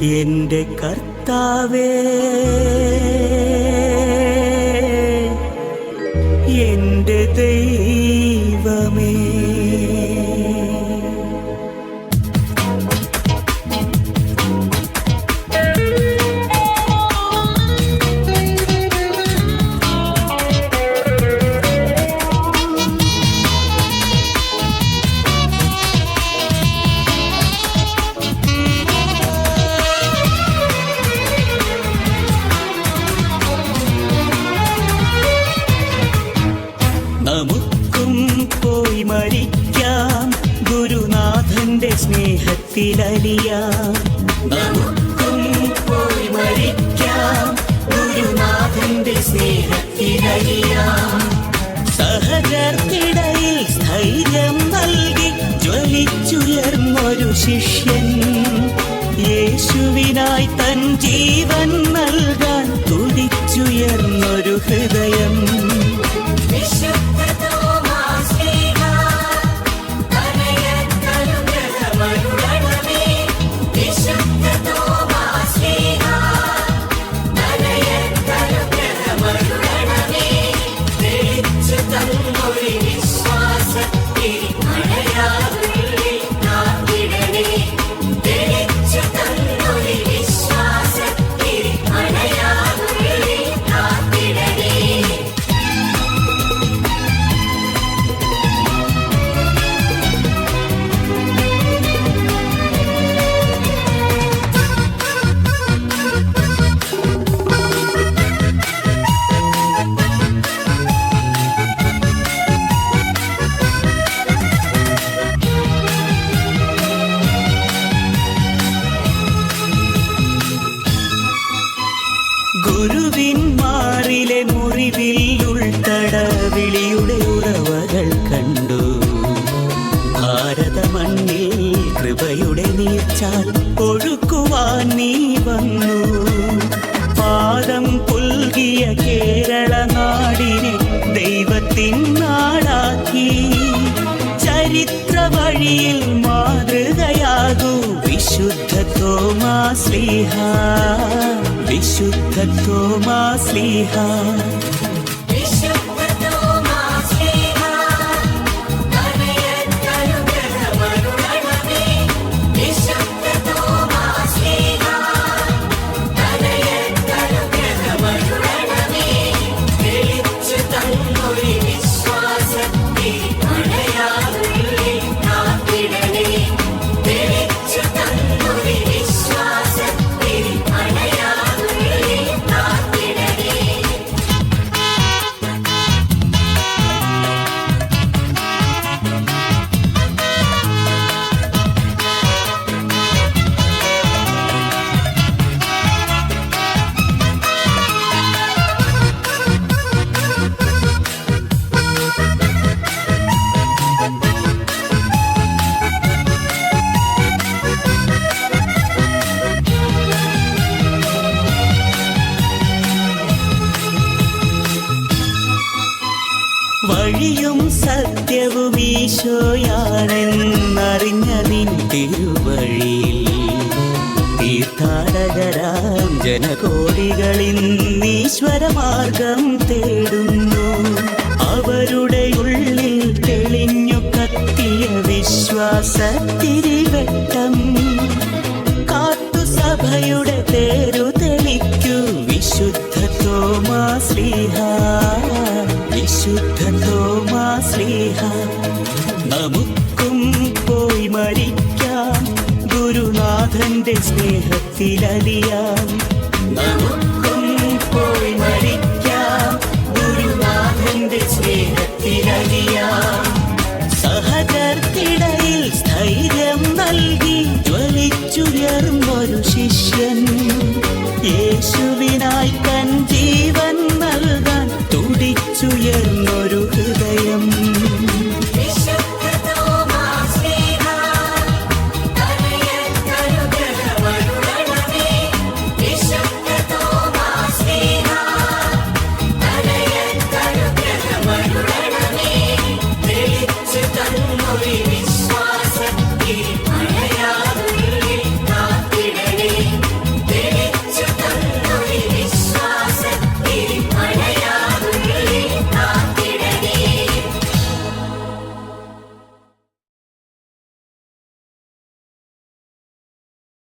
എന്റെ കർത്താവേ. നമുക്കും പോയി മരിക്കാം. ഗുരുനാഥന്റെ സ്നേഹത്തിലലിയാം. നമുക്കും പോയി മരിക്കാം. ഗുരുനാഥന്റെ സ്നേഹത്തിലലിയാം. സഹചർത്തിടയിൽ സ്ഥൈര്യം നൽകി ജ്വലിച്ചുയർന്നൊരു ശിഷ്യൻ. യേശുവിനായി തൻ ജീവൻ നൽകാൻ നീർച്ചാൽ ഒഴുക്കുവാൻ നീ വന്നു. പാദം പുൽകിയ കേരള നാടിനെ ദൈവത്തിൻ നാടാക്കി. ചരിത്ര വഴിയിൽ മാതൃകയാകൂ വിശുദ്ധ തോമാ സ്ലീഹ. വിശുദ്ധ തോമാ സ്ലീഹ. വഴിയും സത്യവും ഈശോയാണെന്നറിഞ്ഞതിൻ തിരുവഴിയിൽ. തീർത്ഥാടകരാം ജനകോടികളിൽ ഈശ്വരമാർഗം തേടുന്നു. അവരുടെ ഉള്ളിൽ തെളിഞ്ഞു കത്തിയ വിശ്വാസത്തിരിവട്ടം സ്ലീഹ നമുക്കും പോയി മരിക്കാം. ഗുരുനാഥന്റെ സ്നേഹത്തിലലിയാം. നമുക്കും പോയി മരിക്കാം. ഗുരുനാഥന്റെ സ്നേഹത്തിലലിയാം. സഹചർത്തിടയിൽ